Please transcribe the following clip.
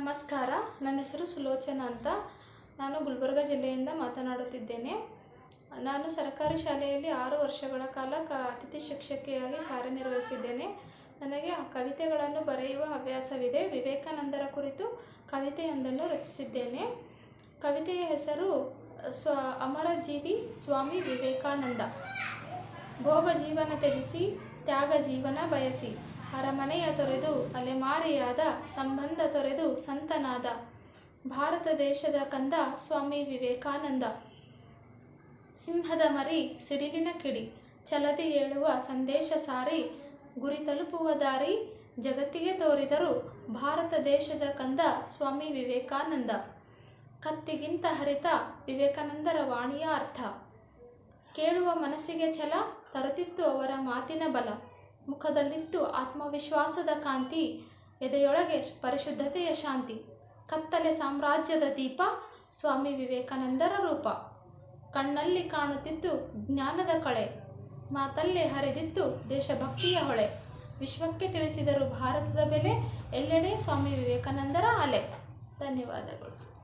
ನಮಸ್ಕಾರ. ನನ್ನ ಹೆಸರು ಸುಲೋಚನಾ ಅಂತ. ನಾನು ಗುಲ್ಬರ್ಗ ಜಿಲ್ಲೆಯಿಂದ ಮಾತನಾಡುತ್ತಿದ್ದೇನೆ. ನಾನು ಸರ್ಕಾರಿ ಶಾಲೆಯಲ್ಲಿ ಆರು ವರ್ಷಗಳ ಕಾಲ ಕ, ಅತಿಥಿ ಶಿಕ್ಷಕಿಯಾಗಿ ಕಾರ್ಯನಿರ್ವಹಿಸಿದ್ದೇನೆ. ನನಗೆ ಕವಿತೆಗಳನ್ನು ಬರೆಯುವ ಹವ್ಯಾಸವಿದೆ. ವಿವೇಕಾನಂದರ ಕುರಿತು ಕವಿತೆಯೊಂದನ್ನು ರಚಿಸಿದ್ದೇನೆ. ಕವಿತೆಯ ಹೆಸರು, ಸ್ವ ಅಮರಜೀವಿ ಸ್ವಾಮಿ ವಿವೇಕಾನಂದ. ಭೋಗ ಜೀವನ ತ್ಯಜಿಸಿ, ತ್ಯಾಗ ಜೀವನ ಬಯಸಿ. ಅರಮನೆಯ ತೊರೆದು ಅಲೆಮಾರಿಯಾದ ಸಂಬಂಧ ತೊರೆದು ಸಂತನಾದ. ಭಾರತ ದೇಶದ ಕಂದ ಸ್ವಾಮಿ ವಿವೇಕಾನಂದ. ಸಿಂಹದ ಮರಿ ಸಿಡಿಲಿನ ಕಿಡಿ. ಛಲದಿ ಏಳುವ ಸಂದೇಶ ಸಾರಿ. ಗುರಿ ತಲುಪುವ ದಾರಿ ಜಗತ್ತಿಗೆ ತೋರಿದರು ಭಾರತ ದೇಶದ ಕಂದ ಸ್ವಾಮಿ ವಿವೇಕಾನಂದ. ಕತ್ತಿಗಿಂತ ಹರಿತ ವಿವೇಕಾನಂದರ ವಾಣಿಯ ಅರ್ಥ. ಕೇಳುವ ಮನಸ್ಸಿಗೆ ಛಲ ತರುತ್ತಿತ್ತು ಅವರ ಮಾತಿನ ಬಲ. ಮುಖದಲ್ಲಿತ್ತು ಆತ್ಮವಿಶ್ವಾಸದ ಕಾಂತಿ, ಎದೆಯೊಳಗೆ ಪರಿಶುದ್ಧತೆಯ ಶಾಂತಿ, ಕತ್ತಲೆ ಸಾಮ್ರಾಜ್ಯದ ದೀಪ, ಸ್ವಾಮಿ ವಿವೇಕಾನಂದರ ರೂಪ. ಕಣ್ಣಲ್ಲಿ ಕಾಣುತ್ತಿತ್ತು ಜ್ಞಾನದ ಕಳೆ, ಮಾತಲ್ಲೇ ಹರಿದಿತ್ತು ದೇಶಭಕ್ತಿಯ ಹೊಳೆ. ವಿಶ್ವಕ್ಕೆ ತಿಳಿಸಿದರು ಭಾರತದ ಬೆಲೆ ಎಲ್ಲೆಡೆ ಸ್ವಾಮಿ ವಿವೇಕಾನಂದರ ಅಲೆ. ಧನ್ಯವಾದಗಳು.